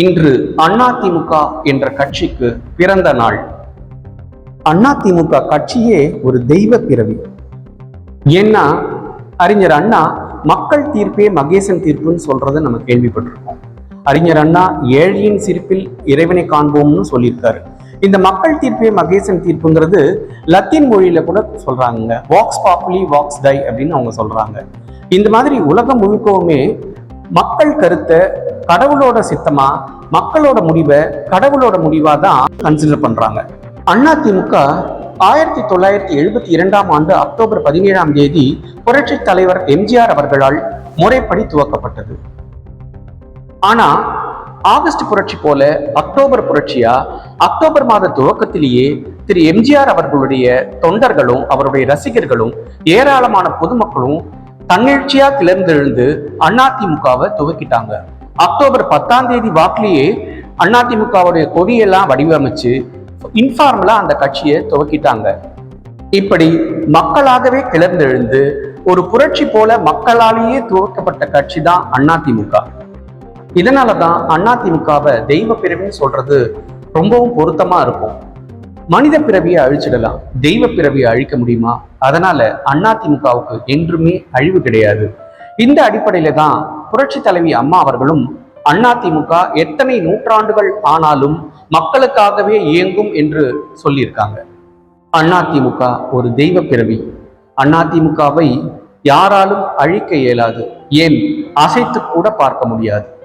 இன்று அதிமுக என்ற கட்சிக்கு பிறந்த நாள். அதிமுக கட்சியே ஒரு தெய்வ பிறவி. ஏன்னா அறிஞர் அண்ணா மக்கள் தீர்ப்பே மகேசன் தீர்ப்புன்னு சொல்றத நம்ம கேள்விப்பட்டிருக்கோம். அறிஞர் அண்ணா ஏழையின் சிரிப்பில் இறைவனை காண்போம்னு சொல்லியிருக்காரு. இந்த மக்கள் தீர்ப்பே மகேசன் தீர்ப்புங்கிறது லத்தீன் மொழியில கூட சொல்றாங்க வாக்ஸ் பாப்புலி வாக்ஸ் டை அப்படின்னு அவங்க சொல்றாங்க. இந்த மாதிரி உலகம் முழுக்கவுமே மக்கள் கருத்தை கடவுளோட சித்தமா மக்களோட முடிவை கடவுளோட முடிவா தான் கன்சிடர் பண்றாங்க. அதிமுக ஆயிரத்தி தொள்ளாயிரத்தி எழுபத்தி இரண்டாம் ஆண்டு அக்டோபர் பதினேழாம் தேதி புரட்சி தலைவர் எம்ஜிஆர் அவர்களால் முறைப்படி துவக்கப்பட்டது. ஆனா ஆகஸ்ட் புரட்சி போல அக்டோபர் புரட்சியா அக்டோபர் மாத துவக்கத்திலேயே திரு எம்ஜிஆர் அவர்களுடைய தொண்டர்களும் அவருடைய ரசிகர்களும் ஏராளமான பொதுமக்களும் தன்னெழுச்சியா கிளர்ந்தெழுந்து அதிமுகவை துவக்கிட்டாங்க. அக்டோபர் பத்தாம் தேதி வாக்கிலேயே அதிமுகவுடைய கொடியெல்லாம் வடிவமைச்சு இன்ஃபார்மலா அந்த கட்சியை துவக்கிட்டாங்க. இப்படி மக்களாகவே கிளர்ந்தெழுந்து ஒரு புரட்சி போல மக்களாலேயே துவக்கப்பட்ட கட்சி தான் அதிமுக இதனாலதான் அதிமுகவை தெய்வ பிறவின்னு சொல்றது ரொம்பவும் பொருத்தமா இருக்கும். மனித பிறவியை அழிச்சிடலாம். தெய்வ பிறவியை அழிக்க முடியுமா? அதனால அதிமுகவுக்கு என்றுமே அழிவு கிடையாது. இந்த அடிப்படையில தான் புரட்சி தலைவி அம்மா அவர்களும் அதிமுக எத்தனை நூற்றாண்டுகள் ஆனாலும் மக்களுக்காகவே இயங்கும் என்று சொல்லியிருக்காங்க. அதிமுக ஒரு தெய்வ பிறவி. அதிமுகவை யாராலும் அழிக்க இயலாது. ஏன்? அசைத்து கூட பார்க்க முடியாது.